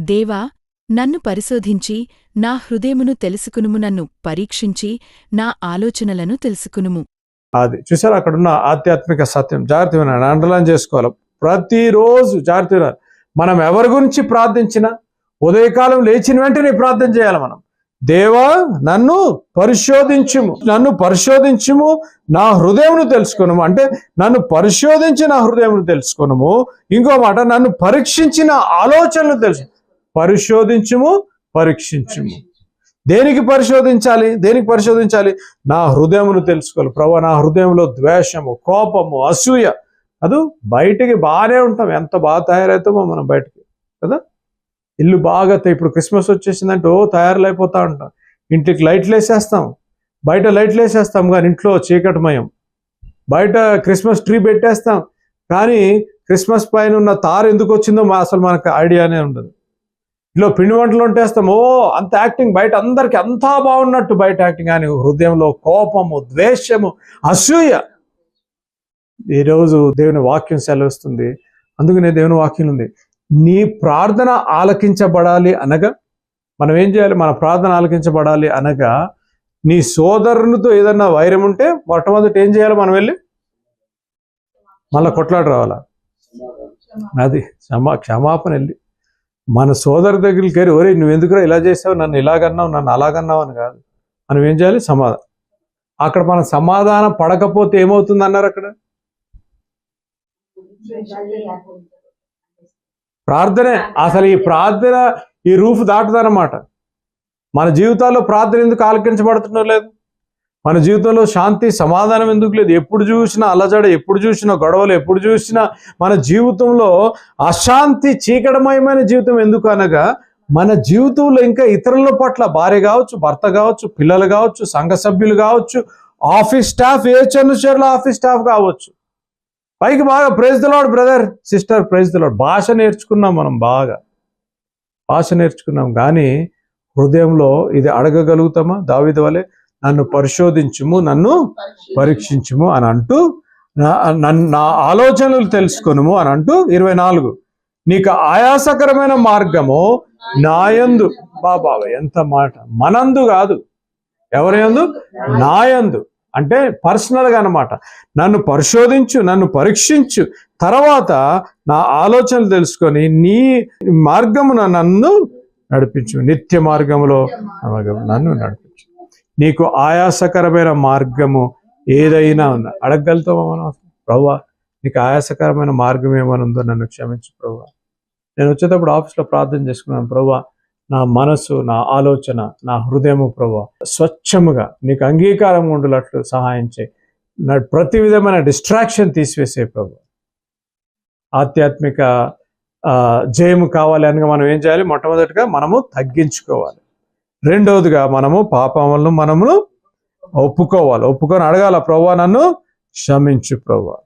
దేవా నన్ను పరిశోధించి నా హృదయమును తెలుసుకునుము నన్ను పరీక్షించి నా ఆలోచనలను తెలుసుకునుము. అది చూసారు? అక్కడున్న ఆధ్యాత్మిక సత్యం. జాగ్రత్త వినాలి అండర్లైన్ చేసుకోవాలి. ప్రతిరోజు జాగ్రత్త వినాలి. మనం ఎవరి గురించి ప్రార్థించినా ఉదయకాలం లేచిన వెంటనే ప్రార్థన చేయాలి మనం. దేవా నన్ను పరిశోధించుము. నన్ను పరిశోధించుము నా హృదయమును తెలుసుకునము. అంటే నన్ను పరిశోధించి నా హృదయమును తెలుసుకునము. ఇంకో మాట నన్ను పరీక్షించిన ఆలోచనలు తెలుసు. పరిశోధించుము పరీక్షించుము. దేనికి పరిశోధించాలి? దేనికి పరిశోధించాలి? నా హృదయమును తెలుసుకోవాలి. ప్రభా నా హృదయంలో ద్వేషము కోపము అసూయ అది బయటికి బాగానే ఉంటాం. ఎంత బాగా తయారవుతామో మనం బయటికి కదా? ఇల్లు బాగా ఇప్పుడు క్రిస్మస్ వచ్చేసిందంటే ఓ తయారులైపోతా ఉంటాం. ఇంటికి లైట్లు వేసేస్తాం. బయట లైట్లు వేసేస్తాం కానీ ఇంట్లో చీకటిమయం. బయట క్రిస్మస్ ట్రీ పెట్టేస్తాం. కానీ క్రిస్మస్ పైన ఉన్న తారు ఎందుకు వచ్చిందో మా అసలు మనకు ఐడియానే ఉండదు. ఇంట్లో పిండి వంటలు వంటేస్తాము అంత యాక్టింగ్ బయట అందరికి అంతా బాగున్నట్టు బయట యాక్టింగ్ కానీ హృదయంలో కోపము ద్వేషము అసూయ. ఈరోజు దేవుని వాక్యం సెలవిస్తుంది. అందుకనే దేవుని వాక్యం ఉంది. నీ ప్రార్థన ఆలకించబడాలి అనగా మనం ఏం చేయాలి? మన ప్రార్థన ఆలకించబడాలి అనగా నీ సోదరునితో ఏదన్నా వైరం ఉంటే మొట్టమొదటి ఏం చేయాలి మనం వెళ్ళి? మళ్ళీ కొట్లాట రావాలా? అది క్షమా క్షమాపణ వెళ్ళి. మన సోదరు దగ్గరికి వెళ్ళి ఒరే నువ్వు ఎందుకురా ఇలా చేసావు? నన్ను ఇలాగన్నావు నన్ను అలాగన్నావు అని కాదు. మనం ఏం చేయాలి? సమాధానం. అక్కడ మనం సమాధానం పడకపోతే ఏమవుతుంది అన్నారు అక్కడ? ప్రార్థనే. అసలు ఈ ప్రార్థన ఈ రూఫ్ దాటుదన్నమాట. మన జీవితాల్లో ప్రార్థన ఎందుకు ఆలకించబడుతుందో లేదు. మన జీవితంలో శాంతి సమాధానం ఎందుకు లేదు? ఎప్పుడు చూసినా అలజడ ఎప్పుడు చూసినా గొడవలు ఎప్పుడు చూసినా మన జీవితంలో అశాంతి చీకటమయమైన జీవితం ఎందుకు అనగా మన జీవితంలో ఇంకా ఇతరుల పట్ల భార్య కావచ్చు భర్త కావచ్చు పిల్లలు కావచ్చు సంఘ సభ్యులు కావచ్చు ఆఫీస్ స్టాఫ్ ఏ చంద్రశేఖర్ల ఆఫీస్ స్టాఫ్ కావచ్చు. పైకి బాగా praise the lord brother sister praise the lord భాష నేర్చుకున్నాం మనం బాగా. భాష నేర్చుకున్నాం. కానీ హృదయంలో ఇది అడగగలుగుతామా? దావిది వలె నన్ను పరిశోధించుము నన్ను పరీక్షించుము అని అంటూ నా నన్ను నా ఆలోచనలు తెలుసుకొనుము అని అంటూ ఇరవై నాలుగు. నీకు ఆయాసకరమైన మార్గము నాయందు. బాబా ఎంత మాట. మనందు కాదు. ఎవరియందు? నాయందు. అంటే పర్సనల్గా అన్నమాట. నన్ను పరిశోధించు నన్ను పరీక్షించు. తర్వాత నా ఆలోచనలు తెలుసుకొని నీ మార్గమున నన్ను నడిపించు. నిత్య మార్గములో నన్ను నడిపించు నీకు ఆయాసకరమైన మార్గము ఏదైనా ఉన్నా అడగగలుగుతావా మనం? ప్రభా నీకు ఆయాసకరమైన మార్గం ఏమైనా ఉందో నన్ను క్షమించు ప్రవ్వా. నేను వచ్చేటప్పుడు ఆఫీస్లో ప్రార్థన చేసుకున్నాను ప్రవ్వా నా మనసు నా ఆలోచన నా హృదయము ప్రభా స్వచ్ఛముగా నీకు అంగీకారం ఉండేటట్లు సహాయం చేయి. నా ప్రతి విధమైన డిస్ట్రాక్షన్ తీసివేసే ప్రభు ఆధ్యాత్మిక జయము కావాలి అనగా మనం ఏం చేయాలి? మొట్టమొదటిగా మనము తగ్గించుకోవాలి. రెండవదిగా మనము పాపములను మనము ఒప్పుకోవాలి. ఒప్పుకొని అడగాల ప్రభా నన్ను క్షమించు ప్రభా